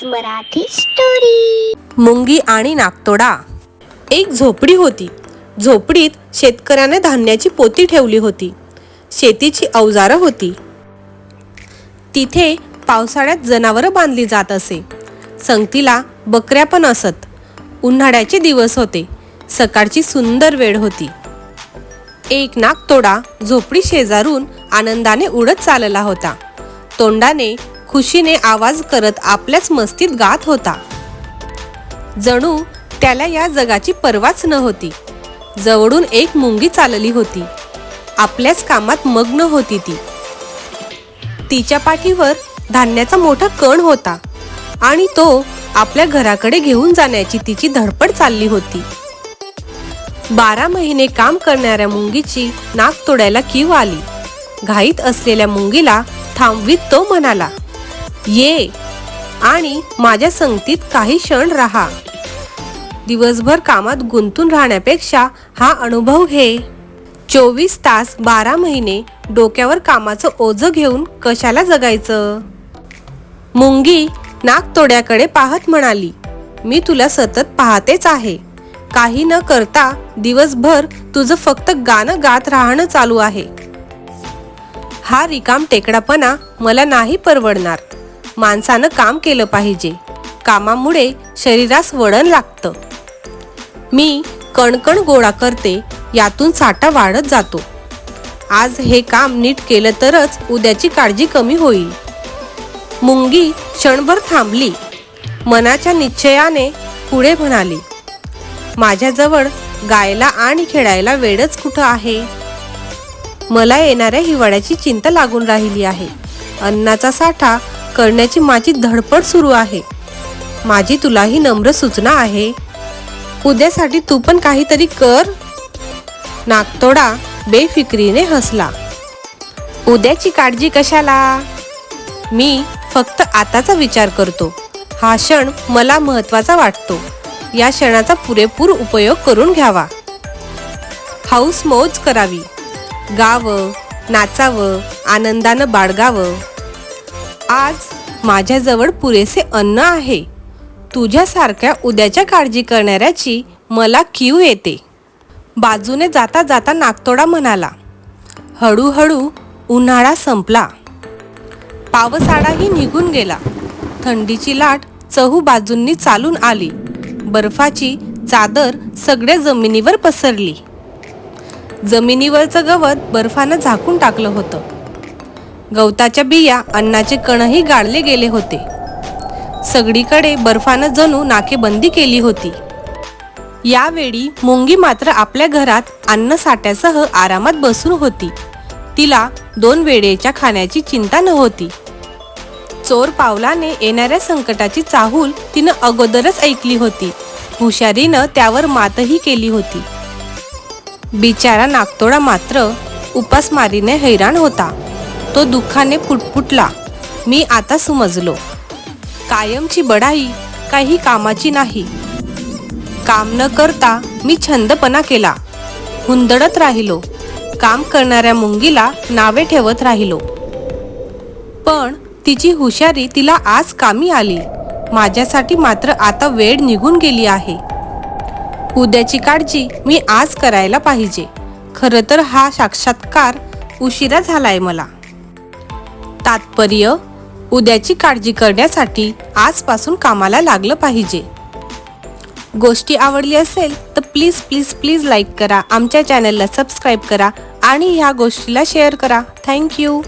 Keys Marathi story मुंगी आणि नागतोडा. एक झोपडी होती. झोपडीत शेतकऱ्याने धान्याची पोती ठेवली होती. शेतीची अवजारं होती. तिथे पावसाळ्यात जनावरं बांधली जात असे. संगतीला बकऱ्या पण असत. उन्हाळ्याचे दिवस होते. सकाळची सुंदर वेळ होती. एक नागतोडा झोपडी शेजारून आनंदाने उडत चालला होता. तोंडाने खुशीने आवाज करत आपल्याच मस्तीत गात होता. जणू त्याला या जगाची पर्वाच न होती. जवळून एक मुंगी चालली होती. आपल्याच कामात मग्न होती ती. तिच्या पाठीवर धान्याचा मोठा कण होता आणि तो आपल्या घराकडे घेऊन जाण्याची तिची धडपड चालली होती. बारा महिने काम करणाऱ्या मुंगीची नाक तोडायला कीव आली. घाईत असलेल्या मुंगीला थांबवीत तो म्हणाला ये आणि माझ्या संगतीत काही क्षण राहा. दिवसभर कामात गुंतून राहण्यापेक्षा हा अनुभव घे. चोवीस तास बारा महिने डोक्यावर कामाचं ओझं घेऊन कशाला जगायचं? मुंगी नाकतोड्याकडे पाहत म्हणाली मी तुला सतत पाहतेच आहे. काही न करता दिवसभर तुझं फक्त गाणं गात राहणं चालू आहे. हा रिकाम टेकडापणा मला नाही परवडणार. माणसानं काम केलं पाहिजे. कामामुळे शरीरास वळण लागतं. मी कणकण गोळा करते यातून साठा वाढत जातो. आज हे काम नीट केलं तरच उद्याची काळजी कमी होईल. मुंगी क्षणभर थांबली. मनाच्या निश्चयाने पुढे म्हणाली माझ्याजवळ गायला आणि खेळायला वेळच कुठं आहे? मला येणाऱ्या हिवाळ्याची चिंता लागून राहिली आहे. अन्नाचा साठा करण्याची माझी धडपड सुरू आहे. माझी तुलाही नम्र सूचना आहे. उद्यासाठी तू पण काहीतरी कर. नागतोडा बेफिक्रीने हसला. उद्याची काळजी कशाला? मी फक्त आताचा विचार करतो. हा क्षण मला महत्त्वाचा वाटतो. या क्षणाचा पुरेपूर उपयोग करून घ्यावा. हाऊस मौज करावी. गावं नाचावं आनंदानं बाळगावं. आज माझ्याजवळ पुरेसे अन्न आहे. तुझ्यासारख्या उद्याच्या काळजी करणाऱ्याची मला कीव येते. बाजूने जाता जाता नागतोडा म्हणाला. हळूहळू उन्हाळा संपला. पावसाळाही निघून गेला. थंडीची लाट चहू बाजूंनी चालून आली. बर्फाची चादर सगळ्या जमिनीवर पसरली. जमिनीवरचं गवत बर्फानं झाकून टाकलं होतं. गवताच्या बिया अन्नाचे कणही गाळले गेले होते. सगळीकडे बर्फानं जणू नाकेबंदी केली होती. यावेळी मुंगी मात्र आपल्या घरात अन्न साठ्यासह आरामात बसून होती. तिला दोन वेळेच्या खाण्याची चिंता नव्हती. चोर पावलाने येणाऱ्या संकटाची चाहूल तिनं अगोदरच ऐकली होती. हुशारीनं त्यावर मातही केली होती. बिचारा नागतोडा मात्र उपासमारीने हैराण होता. तो दुःखाने पुटपुटला. मी आता समजलो. कायमची बढाई काही कामाची नाही. काम न करता मी छंदपणा केला. हुंदडत राहिलो. काम करणाऱ्या मुंगीला नावे ठेवत राहिलो. पण तिची हुशारी तिला आज कामी आली. माझ्यासाठी मात्र आता वेळ निघून गेली आहे. उद्याची काळजी मी आज करायला पाहिजे. खरं तर हा साक्षात्कार उशिरा झालाय मला. तात्पर्य उद्याची काळजी करण्यासाठी आजपासून कामाला लागलं पाहिजे. गोष्टी आवडली असेल तर प्लीज प्लीज प्लीज लाईक करा. आमच्या चॅनलला सबस्क्राईब करा आणि ह्या गोष्टीला शेअर करा. थँक्यू